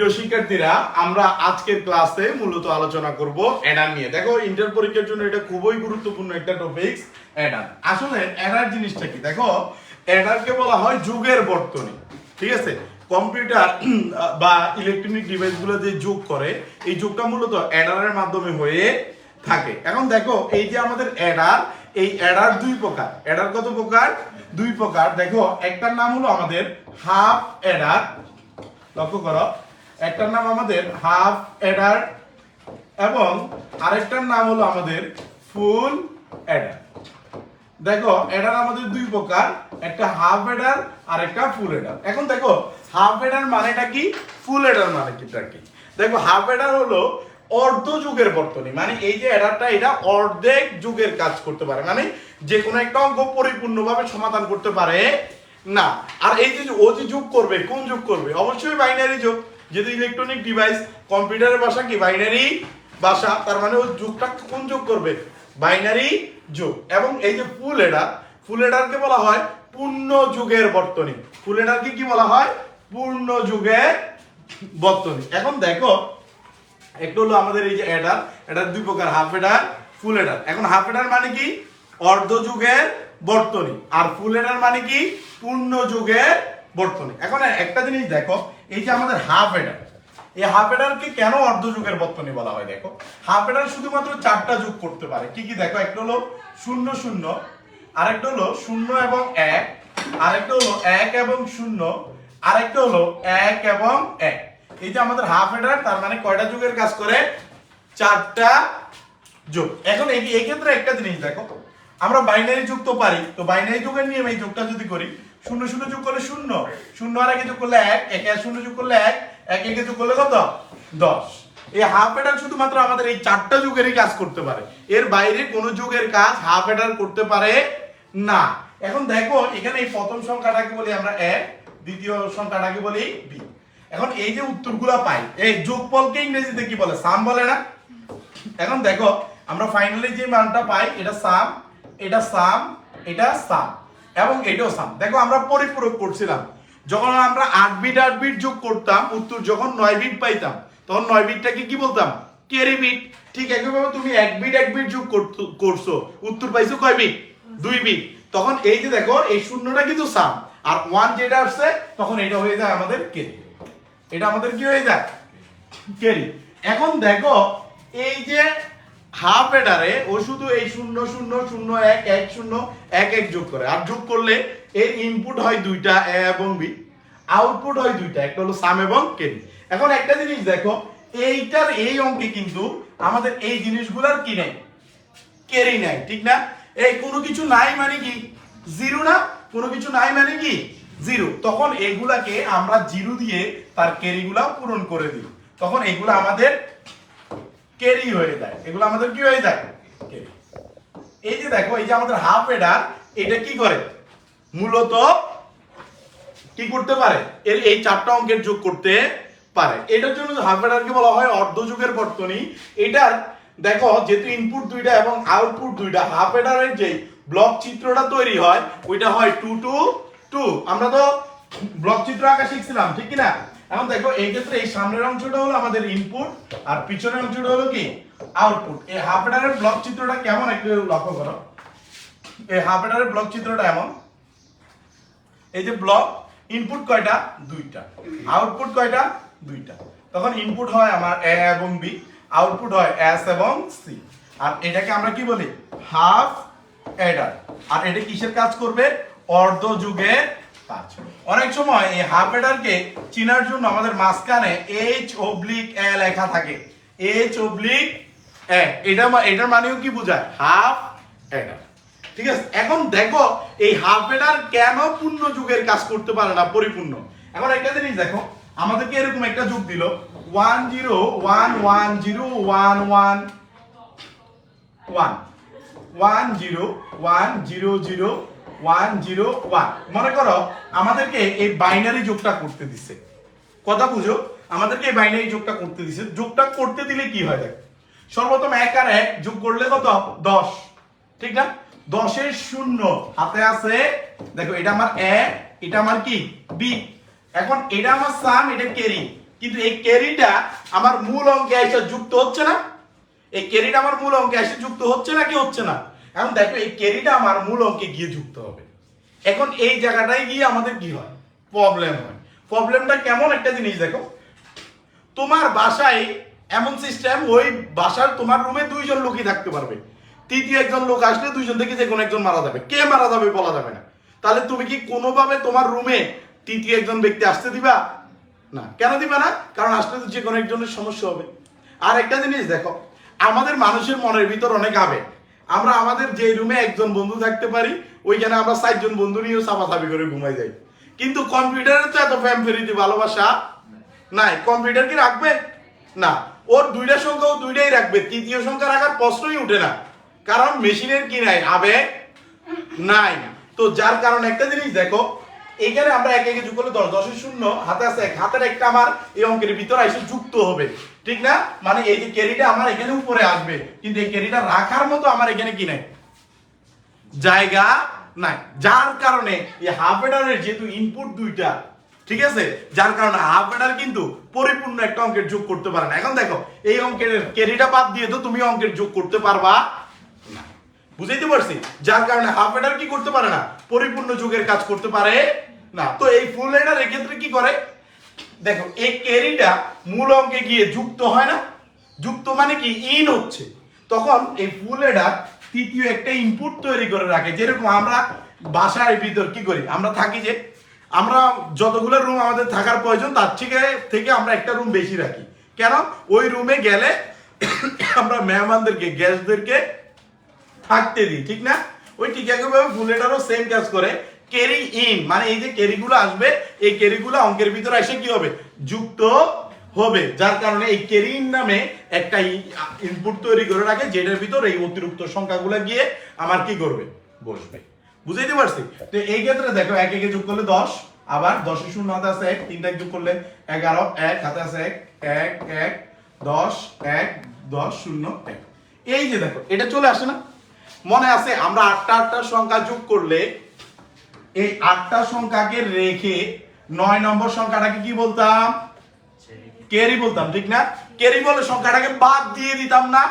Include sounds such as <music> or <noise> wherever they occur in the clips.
প্রিয় শিক্ষার্থীরা, আমরা আজকের ক্লাসে মূলত আলোচনা করব অ্যাডার নিয়ে। দেখো ইন্টার পরীক্ষার জন্য এটা খুবই গুরুত্বপূর্ণ একটা টপিকস অ্যাডার আসলে অ্যাডার জিনিসটা কি? দেখো অ্যাডারকে বলা হয় যুগের বর্তনী, ঠিক আছে? কম্পিউটার <clears throat> বা ইলেকট্রনিক ডিভাইসগুলো যে যোগ করে, এই যোগটা মূলত অ্যাডারের মাধ্যমে হয়ে থাকে। এখন দেখো, এই যে আমাদের অ্যাডার এই অ্যাডার দুই প্রকার। অ্যাডার কত প্রকার? দুই প্রকার। দেখো, একটার নাম হলো আমাদের হাফ অ্যাডার লক্ষ্য করো একটার নাম আমাদের হাফ অ্যাডার এবং আরেকটার নাম হলো আমাদের ফুল অ্যাডার দেখো অ্যাডার আমাদের দুই প্রকার, একটা হাফ অ্যাডার আর একটা ফুল এডার। এখন দেখো, হাফ অ্যাডার মানেটা কি? ফুল এডার মানে কিটা কি দেখো, হাফ অ্যাডার হলো অর্ধ যুগের বর্তনী মানে এই যে অ্যাডারটা এটা অর্ধেক যুগের কাজ করতে পারে। মানে যে কোনো একটা অঙ্ক পরিপূর্ণভাবে সমাধান করতে পারে না। আর এই যে ও যে যোগ করবে, কোন যোগ করবে? অবশ্যই বাইনারি যোগ। যেহেতু ইলেকট্রনিক ডিভাইস কম্পিউটারের ভাষা কি? বাইনারি ভাষা, তার মানে ও যুগটা কোন যোগ করবে? বাইনারি যুগ। এবং এই যে ফুল এডার ফুল এডারকে বলা হয় পূর্ণ যুগের বর্তনী। ফুল এডারকে কি বলা হয়? পূর্ণ যুগের বর্তনী। এখন দেখো, একটু হলো আমাদের এই যে এডার এটার দুই প্রকার হাফ এডার ফুল এডার এখন হাফ এডার মানে কি? অর্ধ যুগের বর্তনী। আর ফুল এডার মানে কি? পূর্ণ যুগের বর্তনী। এখন একটা জিনিস দেখো, এই যে আমাদের হাফ এডার এই হাফ এডারকে কেন অর্ধ যুগের বর্তনী বলা হয় দেখো? হাফ এডার শুধুমাত্র চারটা যুগ করতে পারে। কি কি দেখো? একটা হলো শূন্য শূন্য, আরেকটা হলো শূন্য এবং এক, আরেকটা হলো এক এবং শূন্য, আরেকটা হলো এক এবং এক। এই যে আমাদের হাফ এডার তার মানে কয়টা যুগের কাজ করে? চারটা যোগ। এখন এই ক্ষেত্রে একটা জিনিস দেখো। আমরা বাইনারি যুগ তো পারি, তো বাইনারি যুগের নিয়ম এই যোগটা যদি করি শূন্য শূন্য যোগ করলে শূন্য। শূন্য আর একে যোগ করলে এক, একে আর শূন্য যোগ করলে এক এক একে যোগ করলে কত? দশ। এই হাফ এডার শুধুমাত্র আমাদের এই চারটা যুগেরই কাজ করতে পারে। এর বাইরে কোন যুগের কাজ হাফ এডার করতে পারে না। এখন দেখো, এখানে এই প্রথম সংখ্যাটাকে বলি আমরা? এক, দ্বিতীয় সংখ্যাটাকে বলি? বি। এখন এই যে উত্তরগুলো পাই, এই যোগফলকে ইংরেজিতে কি বলে? সাম বলে না? এখন দেখো, আমরা ফাইনালি যে মানটা পাই, এটা সাম এটা সাম এটা সাম এবং এটাও সাম। দেখো, আমরা পরিপূরক করছিলাম। যখন আমরা আট বিট আট বিট যোগ করতাম, উত্তর যখন নয় বিট পাইতাম, তখন নয় বিটটাকে কি বলতাম? কেরি বিট ঠিক একইভাবে তুমি এক বিট এক বিট যোগ করছ। উত্তর পাইছো কয় বিট দুই বিট তখন এই যে দেখো, এই শূন্যটা কিন্তু সাম। আর ওয়ান যেটা আসছে, তখন এটা হয়ে যায় আমাদের কেরি এটা আমাদের কি হয়ে যায়? কেরি এখন দেখো, এই যে হাফ এডারে ও শুধু এই শূন্য শূন্য শূন্য, এক এক, শূন্য, এক এক যোগ করে। আর যোগ করলে এর ইনপুট হয় দুইটা, এ এবং বি। আউটপুট হয় দুইটা, একটা হলো সাম এবং কেরি এখন একটা জিনিস দেখো, এইটার এই অঙ্কে কিন্তু আমাদের এই জিনিসগুলার কি নেই? কেরি নাই, ঠিক না? এই কোনো কিছু নাই মানে কি? জিরো না? কোনো কিছু নাই মানে কি? জিরো তখন এগুলাকে আমরা জিরো দিয়ে তার কেরিগুলা পূরণ করে দিই। তখন এগুলো আমাদের কেরি হয়ে যায়। এগুলো আমাদের কি হয়ে যায়? এই যে দেখো, এই যে আমাদের হাফ এডার এটা কি করে? মূলত কি করতে পারে? এর এই চারটা অঙ্কের যোগ করতে পারে। এটার জন্য হাফ এডারকে বলা হয় অর্ধ যুগের বর্তনী এটার দেখো, যেহেতু ইনপুট দুইটা এবং আউটপুট দুইটা হাফ এডারের যে ব্লক চিত্রটা তৈরি হয়, ওইটা হয় টু টু টু আমরা তো ব্লক চিত্র আঁকা শিখছিলাম, ঠিক কি না এখন দেখো, এই ক্ষেত্রে এই সামনের অংশটা হলো আমাদের ইনপুট আর পিছনের অংশটা হলো কি? আউটপুট এই হাফ এডারের ব্লক চিত্রটা কেমন? একটু লক্ষ্য করো। এই হাফ এডারের ব্লক চিত্রটা এমন। এই যে ব্লক ইনপুট কয়টা? দুইটা। আউটপুট কয়টা? দুইটা। তখন ইনপুট হয় আমার এ এবং বি আউটপুট হয় এস এবং সি আর এটাকে আমরা কি বলি? হাফ এডার আর এটা কিসের কাজ করবে? অর্ধ যুগের অনেক সময় এই হাফ এডারকে চিনার জন্য আমাদের মাঝখানে এইচ ওবলিক এ লেখা থাকে। এইচ ওবলিক এ এটা এটার মানেও কি বোঝায়? হাফ এডার ঠিক আছে? এখন দেখো, এই হাফ এডার কেন পূর্ণ যুগের কাজ করতে পারে না, পরিপূর্ণ? এখন একটা জিনিস দেখো, আমাদেরকে এরকম একটা যুগ দিল। One zero one one zero one one one one zero one zero zero one zero one. মনে করো, আমাদেরকে এই বাইনারি যোগটা করতে দিছে। কথা বুঝো? আমাদেরকে এই বাইনারি যোগটা করতে দিছে। যোগটা করতে দিলে কি হয় দেখ? সর্বপ্রথম এক আর এক যোগ করলে কত? দশ। ঠিক না? দশের শূন্য। হাতে আছে, দেখো, এটা আমার এ এটা আমার কি? বি। এখন এটা আমার সাম এটা কেরি কিন্তু এই ক্যারিটা আমার মূল অঙ্কে এসে যুক্ত হচ্ছে না? এই ক্যারিটা আমার মূল অঙ্কে এসে যুক্ত হচ্ছে না কি হচ্ছে না? এখন দেখো, এই ক্যারিটা আমার মূল অঙ্কে গিয়ে যুক্ত হবে। এখন এই জায়গাটায় গিয়ে আমাদের কি হয়? প্রবলেম হয়। প্রবলেমটা কেমন একটা জিনিস দেখো, তোমার বাসায় এমন সিস্টেম ওই বাসার তোমার রুমে দুইজন লোকই থাকতে পারবে। তৃতীয় একজন লোক আসলে দুইজন থেকে যে কোনো একজন মারা যাবে। কে মারা যাবে বলা যাবে না। তাহলে তুমি কি কোনোভাবে তোমার রুমে তৃতীয় একজন ব্যক্তি আসতে দিবা? না। কেন দিবা না? কারণ আসলে তো যে কোনো একজনের সমস্যা হবে। আর একটা জিনিস দেখো, আমাদের মানুষের মনের ভিতর অনেক আবেগ। আমরা আমাদের যে রুমে একজন বন্ধু থাকতে পারি, ওইখানে আমরা চারজন বন্ধু নিয়েও চাপাচাপি করে ঘুমাই যাই। কিন্তু কম্পিউটারে তো এত ফ্যাম ফেরিতে ভালোবাসা নাই। কম্পিউটার কি রাখবে? না। ওর দুইটা সংখ্যা ও দুইটাই রাখবে। তৃতীয় সংখ্যা রাখার প্রশ্নই উঠে না। কারণ মেশিনের কি নাই? আবেগ নাই। তো যার কারণে একটা জিনিস দেখো, এখানে আমরা এক একে যোগ করলে দশ, দশের শূন্য, হাতে আছে এক। হাতের একটা আমার এই অঙ্কের ভিতরে এসে যুক্ত হবে। ঠিক না? মানে এই যে ক্যারিটা আমার এখানে উপরে আসবে, কিন্তু এই ক্যারিটা রাখার মতো আমার এখানে কি নাই? জায়গা নাই। যার কারণে এই হাফ এডারের যেহেতু ইনপুট দুইটা, ঠিক আছে? যার কারণে হাফ এডার কিন্তু পরিপূর্ণ একটা অঙ্কের যোগ করতে পারে না। এখন দেখো, এই অঙ্কের ক্যারিটা বাদ দিয়ে তো তুমি অঙ্কের যোগ করতে পারবা বুঝাইতে পারছি? যার কারণে হাফ এডার কি করতে পারে না? পরিপূর্ণ যুগের কাজ করতে পারে না। তো এই ফুল এডার এক্ষেত্রে কি করে? দেখো এই ক্যারিটা মূল অঙ্কে গিয়ে যুক্ত হয় না। যুক্ত মানে কি? ইন হচ্ছে। তখন এই ফুল এডার তৃতীয় একটা ইনপুট তৈরি করে রাখে। যেরকম আমরা বাসার ভিতর কি করি? আমরা থাকি যে, আমরা যতগুলো রুম আমাদের থাকার প্রয়োজন, তার থেকে থেকে আমরা একটা রুম বেশি রাখি। কেন? ওই রুমে গেলে আমরা মেহমানদেরকে গেস্টদেরকে থাকতে দিই, ঠিক না? ওই ঠিক একইভাবে ফুলেটারও সেম কাজ করে। ক্যারি ইন মানে এই যে ক্যারিগুলো আসবে, এই ক্যারিগুলো অঙ্কের ভিতরে এসে কি হবে? যুক্ত হবে। যার কারণে এই ক্যারি ইন নামে একটা ইনপুট তৈরি করে রাখে, যেটার ভিতর এই অতিরিক্ত সংখ্যাগুলো গিয়ে আমার কি করবে? বসবে। বুঝাইতে পারছি? তো এই ক্ষেত্রে দেখো, এক একে যোগ করলে দশ, আবার দশের শূন্য হাতে আছে এক, তিনটা যোগ করলে এগারো, এক হাতে আছে এক এক এক, দশ এক, দশ, শূন্য, এক। এই যে দেখো, এটা চলে আসে না? মনে আছে আমরা আটটা আটটা সংখ্যা যোগ করলে এই আটটা সংখ্যাকে রেখে নয় নম্বর সংখ্যাটাকে কি বলতাম? কেরি বলতাম, ঠিক না? কেরি বলে সংখ্যাটাকে বাদ দিয়ে দিতাম না।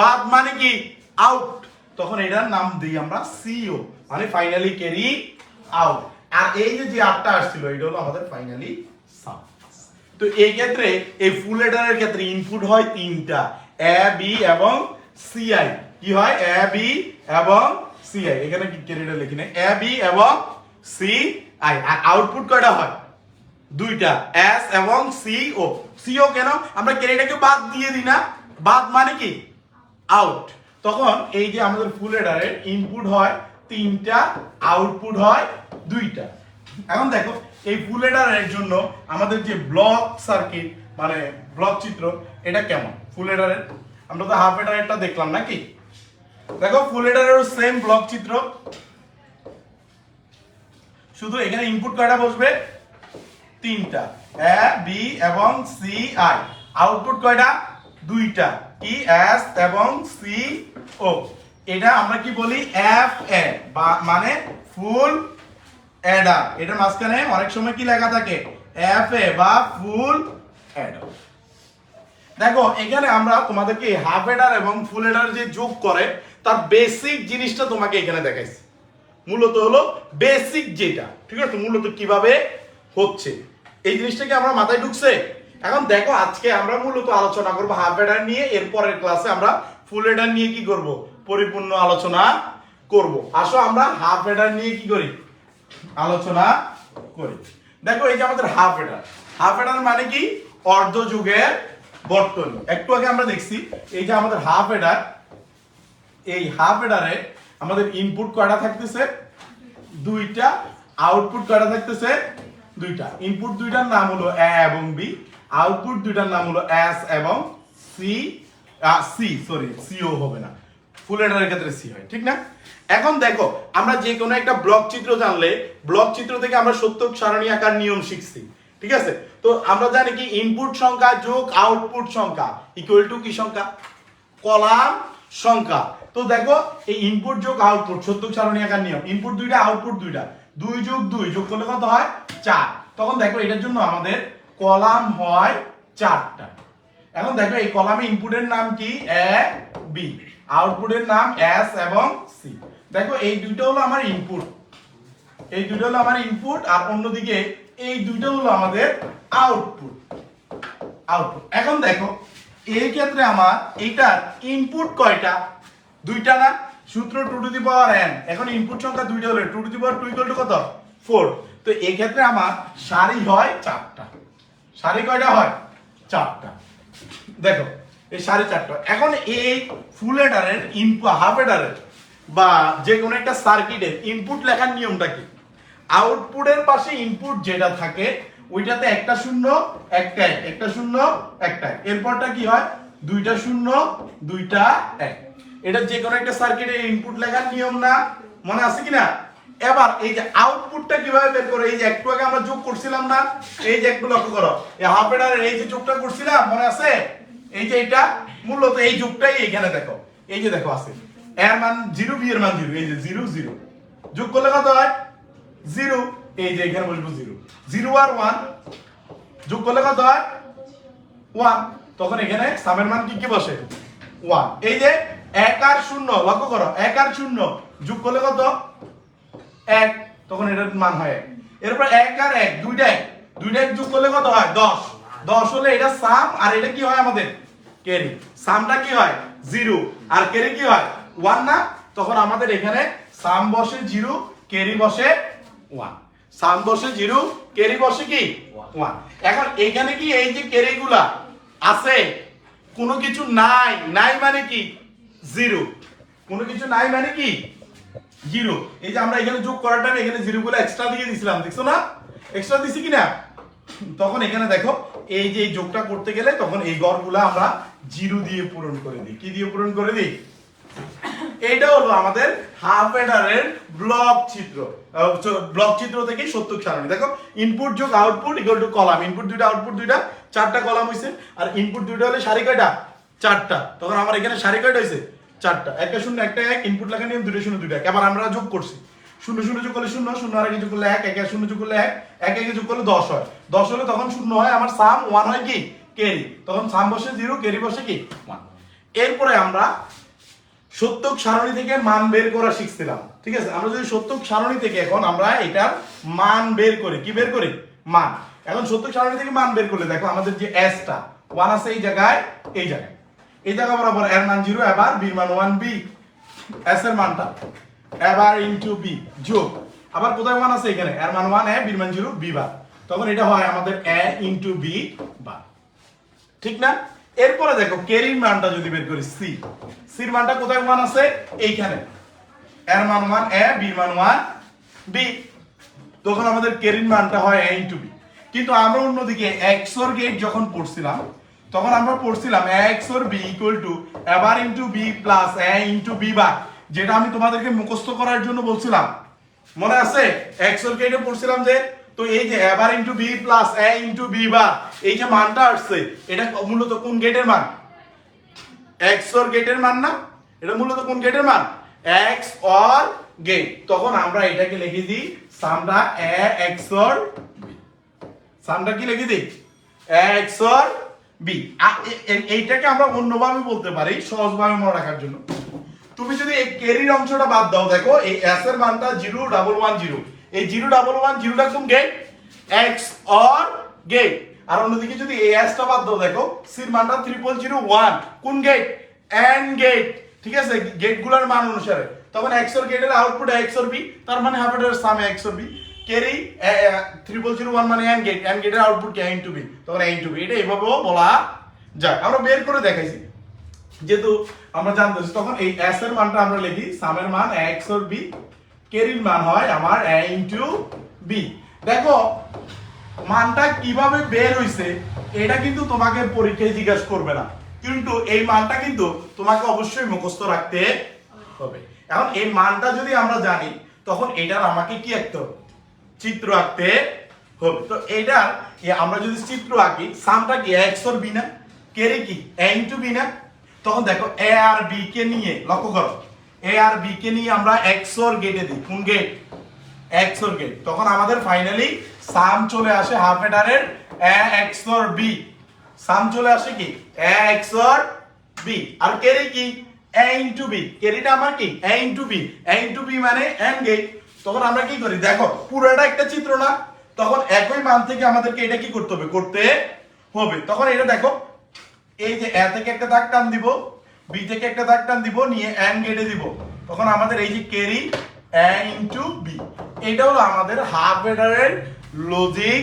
বাদ মানে কি? আউট তখন এটার নাম দিই আমরা সিও মানে ফাইনালি কেরি আউট আর এই যে যে আটটা আসছিল এটা হলো আমাদের ফাইনালি সাম তো এই ক্ষেত্রে, এই ফুল এডারের ক্ষেত্রে ইনপুট হয় তিনটা এ বি এবং সিআই কি হয়? এ বি এবং সিআই এখানে ক্যারিটা লিখি না এ বি এবং সি আই আর আউটপুট কয়টা হয়? দুইটা এস এবং সি ও সিও কেন? আমরা ক্যারিটাকে বাদ দিয়ে দিই না। বাদ মানে কি? আউট তখন এই যে আমাদের ফুল এডারের ইনপুট হয়, তিনটা আউটপুট হয়, দুইটা। এখন দেখো, এই ফুল এডারের জন্য আমাদের যে ব্লক সার্কিট মানে ব্লক চিত্র, এটা কেমন? ফুল এডারের আমরা তো হাফ এডারেরটা দেখলাম নাকি? দেখো ফুল এডারের সেম ব্লক চিত্র। শুধু এখানে ইনপুট কয়টা বসবে? তিনটা। এ বি এবং সি আই আউটপুট কয়টা? দুইটা। ই এস এবং সি ও এটা আমরা কি বলি? এফ এ মানে ফুল অ্যাডার এটার মাঝখানে অনেক সময় কি লেখা থাকে? এফ এ বা ফুল অ্যাডার দেখো, এখানে আমরা তোমাদেরকে হাফ এডার এবং ফুল এডার যে যোগ করে, তার বেসিক জিনিসটা তোমাকে এখানে দেখাইছি। মূলত হলো বেসিক যেটা, ঠিক আছে? মূলত কীভাবে হচ্ছে। এই জিনিসটা কি আমরা মাথায় ঢুকছে? এখন দেখো, আজকে আমরা মূলত আলোচনা করব হাফ এডার নিয়ে, এরপরের ক্লাসে আমরা ফুল এডার নিয়ে কি করব? পরিপূর্ণ আলোচনা করব। আসো আমরা হাফ এডার নিয়ে কি করি? আলোচনা করি। দেখো, এই যে আমাদের হাফ এডার হাফ এডার মানে কি? অর্ধ যুগের বর্তনী। একটু আগে আমরা দেখছি, এই যে আমাদের হাফ এডার এই হাফ এডারে আমাদের ইনপুট কয়টা থাকতেছে? দুইটা। আউটপুট কয়টা থাকতেছে? দুইটা। ইনপুট দুইটার নাম হলো এ এবং বি আউটপুট দুইটার নাম হলো এস এবং সি সি সরি সিও হবে না। ফুল এডারের ক্ষেত্রে সি হয়, ঠিক না? এখন দেখো, আমরা যে কোনো একটা ব্লক চিত্র জানলে ব্লক চিত্র থেকে আমরা সত্য সারণী আকার নিয়ম শিখছি, ঠিক আছে? তো আমরা জানি কি ইনপুট সংখ্যা যোগ আউটপুট সংখ্যা ইকুয়াল টু কি সংখ্যা? কলাম সংখ্যা। তো দেখো, এই ইনপুট যোগ আউটপুট সত্য সারণী আকার নিয়ম। ইনপুট দুইটা আউটপুট দুইটা। দুই যোগ দুই, যোগ করলে কত হয়? চার। তখন দেখো, এটার জন্য আমাদের কলাম হয় চারটা। এখন দেখো, এই কলামে ইনপুটের নাম কি? এ বি আউটপুটের নাম এস এবং সি দেখো, এই দুইটা হলো আমার ইনপুট এই দুটো হলো আমার ইনপুট আর অন্যদিকে এই দুইটা হলো আমাদের আউটপুট আউটপুট এখন দেখো এই ক্ষেত্রে আমার এইটার ইনপুট কয়টা? দুইটা না? সূত্র two to the power N এখন ইনপুট সংখ্যা দুইটা হলে two to the power two equal to কত? ফোর তো এই ক্ষেত্রে আমার সারি হয় চারটা। সারি কয়টা হয়? চারটা। দেখো, এই সাড়ে চারটা। এখন এই ফুল হেডারের ইনপুট হাফ হেডারের বা যে কোনো একটা সার্কিটের ইনপুট লেখার নিয়মটা কি? আউটপুটের পাশে ইনপুট যেটা থাকে ওইটাতে একটা শূন্য, একটা এক, একটা শূন্য, একটা এক। এরপরটা কি হয়? দুইটা শূন্য, দুইটা এক। এটা যে কোনো একটা সার্কিটের ইনপুট লেখার নিয়ম না। মনে আছে কিনা? এবার এই যে আউটপুটটা কীভাবে বের করে এই যে একটু আগে আমরা যোগ করছিলাম না? এই যে একটু লক্ষ্য করো। এই হাফ এডারের এই যে যোগটা করছিলাম, মনে আছে? এই যে এটা মূলত এই যোগটাই এখানে দেখো। এই যে দেখো, আছে। এর মান জিরো বি এর মান জিরো এই যে জিরো জিরো যোগ করলে কত হয়? জিরো এই যে এখানে বসবো জিরো। জিরো আর ওয়ান যোগ করলে কত হয়? ওয়ান তখন এখানে সামের মান কি কি বসে? ওয়ান এই যে এক আর শূন্য, লক্ষ্য করো, এক আর শূন্য যোগ করলে কত? এক। তখন এটার মান হয় এক। এরপর এক আর এক, দুইটা এক। দুইটা এক যোগ করলে কত হয়? দশ। দশ হলে এটা সাম আর এটা কি হয় আমাদের? ক্যারি সামটা কি হয়? জিরো আর ক্যারি কি হয়? ওয়ান না? তখন আমাদের এখানে সাম বসে জিরো ক্যারি বসে ওয়ান সাম বসে জিরো ক্যারি বসে কি? ওয়ান। এখন এখানে কি এই যে ক্যারি গুলা আছে, কোনো কিছু নাই নাই মানে কি? জিরো। কোনো কিছু নাই মানে কি? জিরো। এই যে আমরা এখানে যোগ করার টাইমে এখানে জিরো গুলো এক্সট্রা দিয়ে দিছিলাম, দেখছ না? এক্সট্রা দিছি কিনা? তখন এখানে দেখো, এই যে যোগটা করতে গেলে তখন এই গড়গুলো আমরা জিরো দিয়ে পূরণ করে দিই। কি দিয়ে পূরণ করে দিই? এইটা হলো আমাদের হাফ এডারের ব্লক চিত্র ব্লক চিত্র থেকে সত্য সারণী। দেখো ইনপুট যোগ output equal to column input দুইটা আউটপুট দুইটা, চারটা কলাম হইছে। আর ইনপুট দুইটা হলে সারি কয়টা? চারটা। তখন আমার এখানে সারি কয়টা হইছে? চারটা। একটা শূন্য, একটা এক ইনপুট লেখা নিয়ম দুটো শূন্য দুইটা এক। এবার আমরা যোগ করছি। শূন্য শূন্য যোগ করলে শূন্য শূন্য আর একে যোগ করলে এক এক শূন্য যোগ করলে এক এক, একে যোগ করলে দশ হয়। দশ হলে তখন শূন্য হয়। আমার সাম ওয়ান হয় কি? কেরি তখন সাম বসে জিরো কেরি বসে কি? ওয়ান এরপরে আমরা সত্যক সারণী থেকে মান বের করা শিখছিলাম। ঠিক আছে? আমরা যদি সত্যক সারণী থেকে এখন আমরা এটার মান বের করি, কি বের করি? মান। এখন সত্যক সারণী থেকে মান বের করলে দেখো আমাদের যে এসটা ওয়ান আছে এই জায়গায় এই জায়গায়। এই জায়গা বরাবর এর মান জিরো এবার বি মান ওয়ান বি এস এর মানটা, এবার ইনটু বি যোগ। আবার কোথায় ওয়ান আছে? এখানে। এর মান ওয়ান এ বির মান জিরো বি বার। তখন এটা হয় আমাদের এ ইনটু বি বার। ঠিক না? এরপরে দেখো, কেরির মানটা যদি বের করি, সি। সির মানটা কোথায় মান আছে? এইখানে। এর মান ওয়ান, এ বির মান ওয়ান, বি। তখন আমাদের কেরির মানটা হয় এ ইন্টু বি। কিন্তু আমরা অন্যদিকে এক্সর গেট যখন পড়ছিলাম, তখন আমরা পড়ছিলাম এক্সর বি ইকুয়াল টু এবার into B plus A into B bar যেটা আমি তোমাদেরকে মুখস্থ করার জন্য বলছিলাম। মনে আছে? এক্সর গেটে পড়ছিলাম যে তো এই যে এবার into B plus A into B bar, এই যে মানটা আসছে, এটা মূলত কোন গেটের মান? এক্সর গেটের মান না? এটা মূলত কোন গেটের মান? এক্স অর গেট তখন আমরা এটাকে লিখে দিই সামটা এ এক্সর বি সামটা কি লিখে দিই? এক্সর বি এইটাকে আমরা অন্যভাবে বলতে পারি, সহজভাবে মনে রাখার জন্য। তুমি যদি এই ক্যারির অংশটা বাদ দাও, দেখো, এই এস এর মানটা জিরো ডাবল ওয়ান জিরো এই জিরো ডাবল ওয়ান জিরোটা কোন গেট এক্স অর গেট আর অন্যদিকে যদি এই এসটা বাদ দাও, দেখো সির মানটা ট্রিপল জিরো ওয়ান কোন গেট এন্ড গেট ঠিক আছে? গেটগুলার মান অনুসারে। তখন এক্স অর গেটের আউটপুট এক্স অর বি তার মানে হাফ এর sum XOR B carry triple zero one মানে এন্ড গেট এন্ড গেটের আউটপুট কে টু বি তখন এন টু বি এটা এইভাবেও বলা যায় আমরা বের করে দেখাইছি। যেহেতু আমরা জানতেছি তখন এই এস এর মানটা আমরা লিখি সামের মান এক্স অর বি কেরির মান হয় আমার এ ইন্টু বি দেখো, মানটা কীভাবে বের হইছে, এটা কিন্তু তোমাকে পরীক্ষায় জিজ্ঞাসা করবে না। কিন্তু এই মানটা কিন্তু তোমাকে অবশ্যই মুখস্থ রাখতে হবে। এখন এই মানটা যদি আমরা জানি, তখন এটার আমাকে কি আঁকতে হবে? চিত্র আঁকতে হবে। তো এইটার এ আমরা যদি চিত্র আঁকি, সামটা কি এক্স অর বি না? কেরে কি? এ ইন্টু বি না? তখন দেখো এ আর বি কে নিয়ে লক্ষ্য করো। এ আর বি কে নিয়ে আমরা এক্স অর গেটে দিই। কোন গেট এক্স অর গেট তখন আমাদের ফাইনালি সাম চলে আসে হাফ এডারের A x or B sum চলে আসে কি? এ এক্সর বি আর ক্যারি কি? এ ইনটু বি ক্যারিটা আমার কি? A into B A into B মানে এন গেট তখন আমরা কি করি? দেখো, পুরোটা একটা চিত্র না? তখন একই মান থেকে আমাদেরকে এটা কি করতে হবে? করতে হবে। তখন এটা দেখো, এই যে এ থেকে একটা দাগ টান দিব। বি থেকে একটা দাগ টান দিব, নিয়ে এন গেটে দিব। তখন আমাদের এই যে ক্যারি এ ইনটু বি এটা হলো আমাদের হাফ এডারের লজিক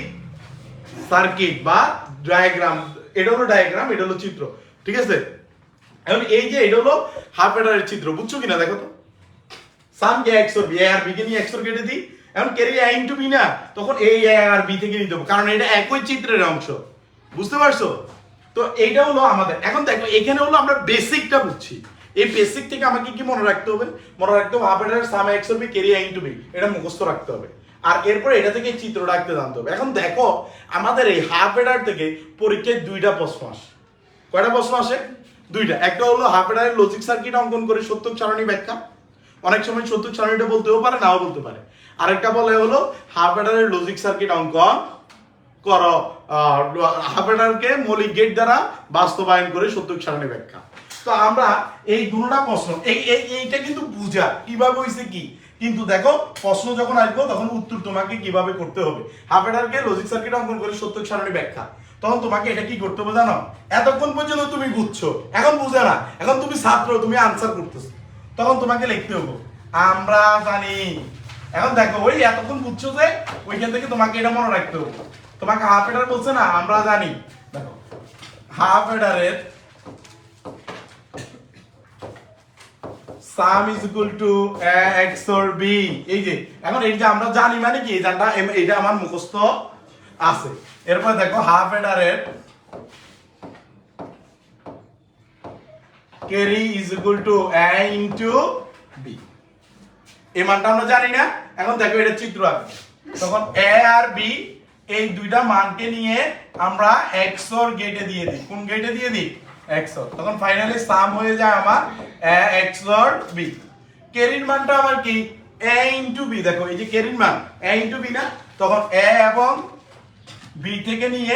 সার্কিট বা ডায়াগ্রাম এটা হলো ডায়াগ্রাম এটা হলো চিত্র। ঠিক আছে? এখন এই যে এটা হলো হাফ এডারের চিত্র, বুঝছ কিনা? দেখো তো। সাম কে এক্স বি আর বি কে নিয়ে এক্স কেটে দিই। এখন ক্যারি এ ইনটু বি না, তখন এই আর বি থেকে নিতে হবে। কারণ এটা একই চিত্রের অংশ। বুঝতে পারছ? তো এইটা হলো আমাদের। এখন দেখো, এখানে হলো আমরা বেসিকটা বুঝছি। এই বেসিক থেকে আমাকে কি মনে রাখতে হবে? মনে রাখতে হবে half sum X B carry A into B এটা মুখস্থ রাখতে হবে। আর এরপর এটা থেকে চিত্র রাখতে জানতে হবে। এখন দেখো, আমাদের এই হাফ এডার থেকে পরীক্ষায় দুইটা প্রশ্ন আসে। কয়টা প্রশ্ন আসে? দুইটা। একটা হলো হাফ এডারের লজিক সার্কিট অঙ্কন করে সত্যক সারণী ব্যাখ্যা। অনেক সময় সত্যক সারণীটা বলতেও পারে, নাও বলতে পারে। আরেকটা বলে হলো হাফ এডারের লজিক সার্কিট অঙ্কন করো হাফ এডারকে মৌলিক গেট দ্বারা বাস্তবায়ন করে সত্যক সারণী ব্যাখ্যা। তো আমরা এই দুটোটা প্রশ্ন, এই, এই- এইটা কিন্তু বুঝা, কীভাবে হইছে কি? কিন্তু দেখো, প্রশ্ন যখন আসব, তখন উত্তর তোমাকে কীভাবে করতে হবে? হাফ এডারকে লজিক সার্কিট অঙ্কন করে সত্যক সারণী ব্যাখ্যা। তখন তোমাকে এটা কি করতে হবে জানো? এতক্ষণ পর্যন্ত তুমি বুঝছ, এখন বুঝে না। এখন তুমি ছাত্র, তুমি আনসার করতেছো। তখন তোমাকে লিখতে হবে, আমরা জানি। এখন দেখো, ওই এতক্ষণ বুঝছ যে, ওইখান থেকে তোমাকে এটা মনে রাখতে হবে। তোমাকে হাফ এডার বলছে না, আমরা জানি। দেখো half এডারের sum is equal to XOR B এই যে, এখন এই যে আমরা জানি মানে কি, এই জানটা এটা আমার মুখস্থ আছে। এরপর দেখো half এডারের carry is equal to A into B এই মানটা আমরা জানি না, এখন দেখো এটা চিত্র আঁকবে। তখন এ আর বি এই দুইটা মানকে নিয়ে আমরা এক্সর গেটে দিয়ে দিই। কোন গেটে দিয়ে দিই? এক্সর তখন ফাইনালি সাম হয়ে যায় আমার এক্সর বি কেরির মানটা আমার কি? এ ইনটু বি দেখো, এই যে কেরির মান এ ইনটু বি না? তখন এ এবং বি থেকে নিয়ে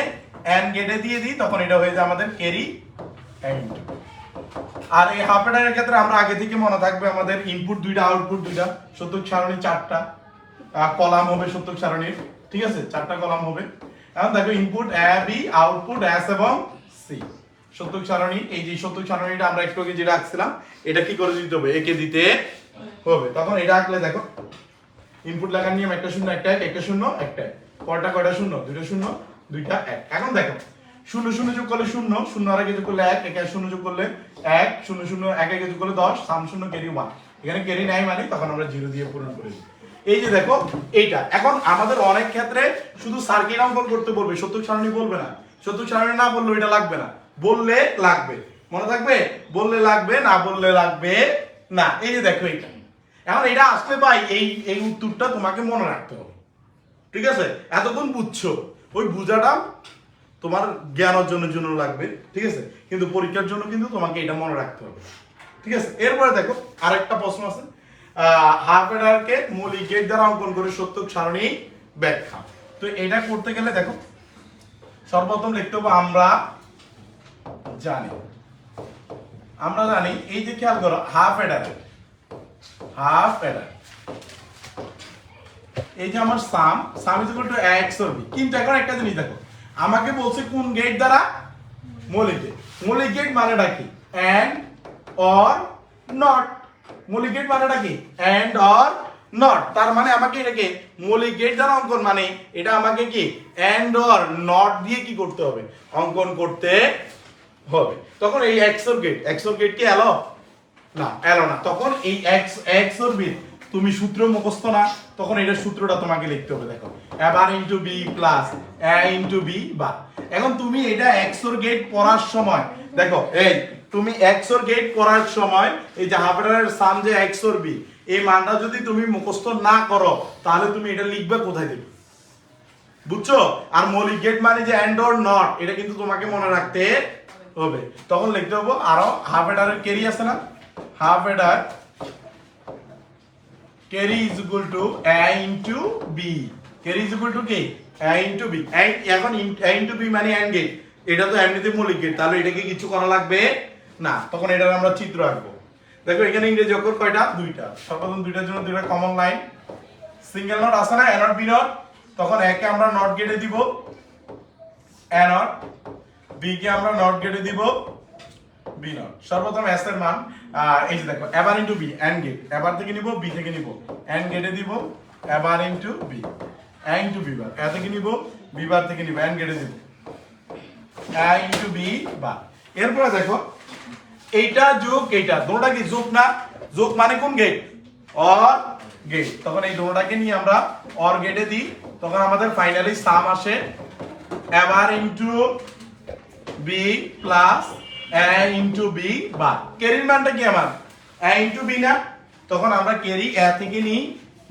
এন গেটে দিয়ে দিই, তখন এটা হয়ে যায় আমাদের কেরি এ ইনটু আর এই হাফ এডারের ক্ষেত্রে আমরা আগে থেকে মনে থাকবে আমাদের ইনপুট দুইটা আউটপুট দুইটা সত্যক সারণী চারটা কলাম হবে সত্যক সারণীর ঠিক আছে? চারটা কলাম হবে। এখন দেখো input A B output S এবং সি সত্যক সারণী, এই যে সত্যক সারণীটা আমরা একটু আগে যেটা রাখছিলাম এটা কি করে দিতে হবে? একে দিতে হবে। তখন এটা আঁকলে দেখো ইনপুট লেখার নিয়ম একটা শূন্য, একটা এক, একটা শূন্য, একটা এক। কয়টা কয়টা শূন্য? দুইটা শূন্য, দুইটা এক। এখন দেখো, শূন্য শূন্য যোগ করলে শূন্য শূন্য আর যোগ করলে এক, একে শূন্য যোগ করলে এক, শূন্য শূন্য, এক, একে যোগ করলে দশ, সাম শূন্য ক্যারি ওয়ান এখানে ক্যারি নাই মানে তখন আমরা জিরো দিয়ে পূরণ করে দিই। এই যে দেখো, এইটা। এখন আমাদের অনেক ক্ষেত্রে শুধু সার্কিট অঙ্কন করতে বলবে সত্য সারণী বলবে না। সত্য সারণী না বললে এটা লাগবে না। বললে লাগবে। মনে থাকবে? বললে লাগবে, না বললে লাগবে না। এই যে দেখো এইটা। এখন এটা আসলে ভাই, এই এই উত্তরটা তোমাকে মনে রাখতে হবে। ঠিক আছে? এতক্ষণ বুঝছ। ওই বুঝাটা তোমার জ্ঞান অর্জনের জন্য লাগবে। ঠিক আছে? কিন্তু পরীক্ষার জন্য কিন্তু তোমাকে এটা মনে রাখতে হবে। ঠিক আছে? এরপরে দেখো, আরেকটা প্রশ্ন আছে। হাফ এডারকে মৌলিক গেট দ্বারা অঙ্কন করে সত্যক সারণী ব্যাখ্যা। তো এটা করতে গেলে দেখো, সর্বপ্রথম লিখতে হবে আমরা জানি। আমরা জানি, এই যে খেয়াল করো হাফ এডার হাফ এডার এই যে আমার sum sum is equal to XOR B কিন্তু এখন একটা জিনিস দেখো, আমাকে বলছে কোন গেট দ্বারা? মৌলিক গেট মৌলিক গেট মানেটা কি? এন্ড অর নট মৌলিক গেট মানেটা কি? এন্ড অর নট তার মানে আমাকে এটাকে মৌলিক গেট দ্বারা অঙ্কন মানে এটা আমাকে কি? এন্ড অর নট দিয়ে কি করতে হবে? অঙ্কন করতে হবে। তখন এই এক্সর গেট এক্সর গেট কি এলো না এলো না। তখন এই এক্স এক্স ওর বি তুমি সূত্র মুখস্থ না, তখন এটা সূত্রটা তোমাকে লিখতে হবে, দেখো। এবার into B plus A into B বা এখন তুমি এটা এক্স ওর গেট পড়ার সময়, দেখো, এই তুমি এক্স ওর গেট করার সময় এই যে হাফেডারের সাম যে এক্স ওর বি, এই মানটা যদি তুমি মুখস্থ না করো, তাহলে তুমি এটা লিখবে কোথায় দেবে? বুঝছ? আর মৌলিক গেট মানে যে এন্ড অর নট এটা কিন্তু তোমাকে মনে রাখতে হবে। তখন লিখতে হবে আরও হাফ এডারের ক্যারি আছে না? Half adder carry is equal to A into B carry is equal to কি? এ ইনটু বি এখন এ ইনটু বি মানে এন্ড গেট এটা তো এমনিতে মৌলিক গেট তাহলে এটাকে কিছু করা লাগবে? না, তখন এটার আমরা চিত্র আঁকবো। দেখো, এখানে ইংরেজি অক্ষর কয়টা? দুইটা। সর্বপ্রথম দুইটার জন্য দুইটা কমন লাইন সিঙ্গেল নট আছে না? এ নট বি নট তখন একে আমরা নট গেটে দিব। এ নট বি কে আমরা নট গেটে দিব। বি নট সর্বপ্রথম এস এর মান এই যে দেখো, এবার ইনটু বি এন্ড গেট এবার থেকে নিব বি থেকে নিব। এন্ড গেটে দিব, এবার into B A into B bar A থেকে নিব বি বার থেকে নিব। এন্ড গেটে দিব। এ ইনটু বি বার এরপরে দেখো এইটা যোগ এইটা দুটোটা কি যোগ না? যোগ মানে কোন গেট অর গেট তখন এই দুটোটাকে নিয়ে আমরা অর গেটে দিই। তখন আমাদের ফাইনালি সাম আসে এবার into B plus A into B বা কেরির মানটা কি আমার? এ ইনটু বি না? তখন আমরা কেরি এ থেকে নিই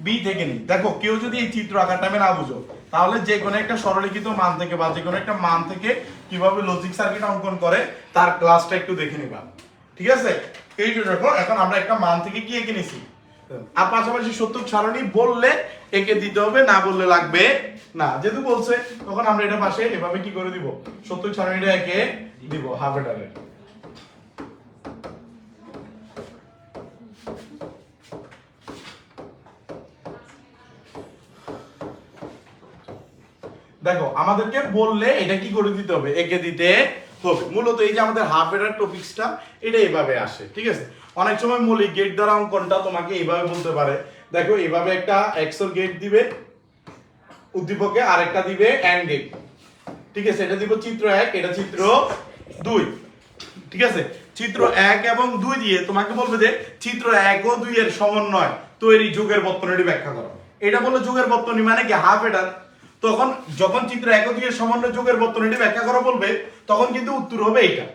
বি থেকে নিই। দেখো, কেউ যদি এই চিত্র আঁকার টাইমে না বুঝো, তাহলে যে কোনো একটা সরলীকৃত মান থেকে বা যে কোনো একটা মান থেকে কীভাবে লজিক সার্কিট অঙ্কন করে, তার ক্লাসটা একটু দেখে নিবা। ঠিক আছে? এই যে দেখো, এখন আমরা একটা মান থেকে কি এঁকে নিছি? আর পাশাপাশি সত্য সারণী বললে একে দিতে হবে, না বললে লাগবে না। যেহেতু বলছে, তখন আমরা এটা পাশে এভাবে কি করে দিব? সত্য সারণীটা একে দিব হাফ এটারে দেখো, আমাদেরকে বললে এটা কি করে দিতে হবে? একে দিতে হবে মূলত এই যে আমাদের হাফ এটার টপিক্সটা এটা এভাবে আসে, ঠিক আছে? অনেক সময় মৌলিক গেট দ্বারা অঙ্কনটা তোমাকে এইভাবে বলতে পারে। দেখো এইভাবে একটা এক্সেল গেট দিবে, উদ্দীপকে আরেকটা দিবে এন্ড গেট ঠিক আছে, এটা দিব চিত্র এক, এটা চিত্র দুই। ঠিক আছে? চিত্র এক এবং দুই দিয়ে তোমাকে বলবে যে চিত্র এক ও দুই এর সমন্বয় তৈরি যুগের বর্তনীটি ব্যাখ্যা করো। এটা বলল যুগের বর্তনী মানে কি? হাফ এটার তখন যখন চিত্র এক ও দুই সমন্বয় যুগের বর্তনীটি ব্যাখ্যা করো বলবে, তখন কিন্তু উত্তর হবে এটা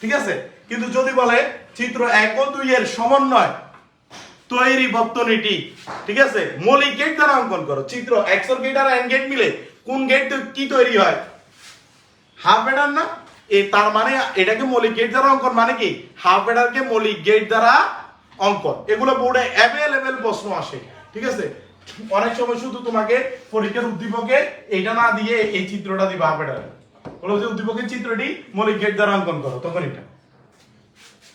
ঠিক আছে? কিন্তু যদি বলে চিত্র এক ও দুই এর সমন্বয় তৈরি বর্তনীটি, ঠিক আছে? মৌলিক গেট দ্বারা অঙ্কন করো। চিত্র এক্সর গেট আর এন গেট মিলে কোন গেট কি তৈরি হয়? হাফ এডার না? এ তার মানে এটাকে মৌলিক গেট দ্বারা অঙ্কন মানে কি? হাফ এডারকে মৌলিক গেট দ্বারা অঙ্কন। এগুলো বোর্ডে অ্যাভেলেবেল প্রশ্ন আসে। ঠিক আছে? অনেক সময় শুধু তোমাকে পরীক্ষার উদ্দীপকে এটা না দিয়ে এই চিত্রটা দিবা এডারে বলো যে উদ্দীপকের চিত্রটি মৌলিক গেট দ্বারা অঙ্কন করো, তখন এটা।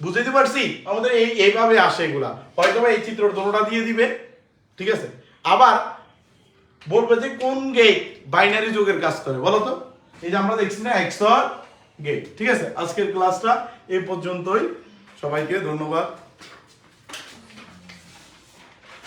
বুঝতে পারছি? আমাদের এই এইভাবে আসে এগুলা। হয়তো এই চিত্র দোনোটা দিয়ে দিবে, ঠিক আছে? আবার বলবে যে কোন গেট বাইনারি যুগের কাজ করে, বলো তো? এই যে আমরা দেখছি না এক্সর গেট ঠিক আছে? আজকের ক্লাসটা এই পর্যন্তই। সবাইকে ধন্যবাদ।